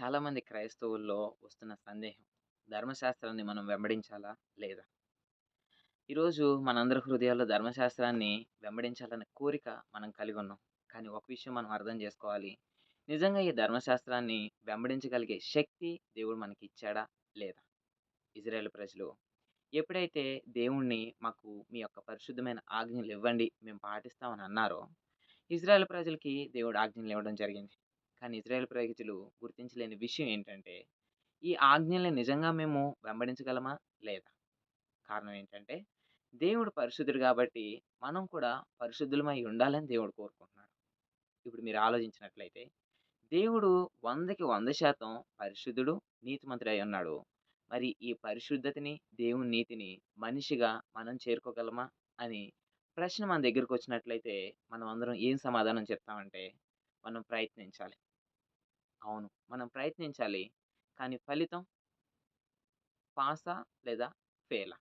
చాలామంది క్రైస్తవుల్లో వస్తున్న సందేహం. ధర్మశాస్త్రాన్ని మనం వెంబడించాలా? లేదా? ఈరోజు మనందరి హృదయాల్లో ధర్మశాస్త్రాన్ని వెంబడించాలనే కోరిక మనం కలిగి ఉన్నాం కానీ ఒక విషయం మనం అర్థం చేసుకోవాలి నిజంగా ఈ ధర్మశాస్త్రాన్ని వెంబడించగలిగే శక్తి దేవుడు మనకి ఇచ్చాడా లేదా? ఇజ్రాయేల్ ప్రజలు ఎప్పుడైతే దేవుణ్ణి మాకు మీ యొక్క పరిశుద్ధమైన ఆజ్ఞలివ్వండి మేము పాటిస్తామని అన్నారో, ఇజ్రాయేల్ ప్రజలకి దేవుడు ఆజ్ఞలివ్వడం జరిగింది. కానీ ఇజ్రాయెల్ ప్రజలు గుర్తించలేని విషయం ఏంటంటే, ఈ ఆజ్ఞల్ని నిజంగా మేము వెంబడించగలమా? లేదా? కారణం ఏంటంటే, దేవుడు పరిశుద్ధుడు కాబట్టి మనం కూడా పరిశుద్ధులమై ఉండాలని దేవుడు కోరుకుంటున్నాడు. ఇప్పుడు మీరు ఆలోచించినట్లయితే, దేవుడు 100కి 100% పరిశుద్ధుడు, నీతిమంతుడై ఉన్నాడు. మరి ఈ పరిశుద్ధతని, దేవుని నీతిని మనిషిగా మనం చేరుకోగలమా? అని ప్రశ్న మన దగ్గరకొచ్చినట్లయితే, మనం అందరం ఏం సమాధానం చెప్తామంటే, మనం ప్రయత్నించాలి. అవును. మనం ప్రయత్నించాలి. కానీ ఫలితం పాసా? లేదా ఫెయిలా?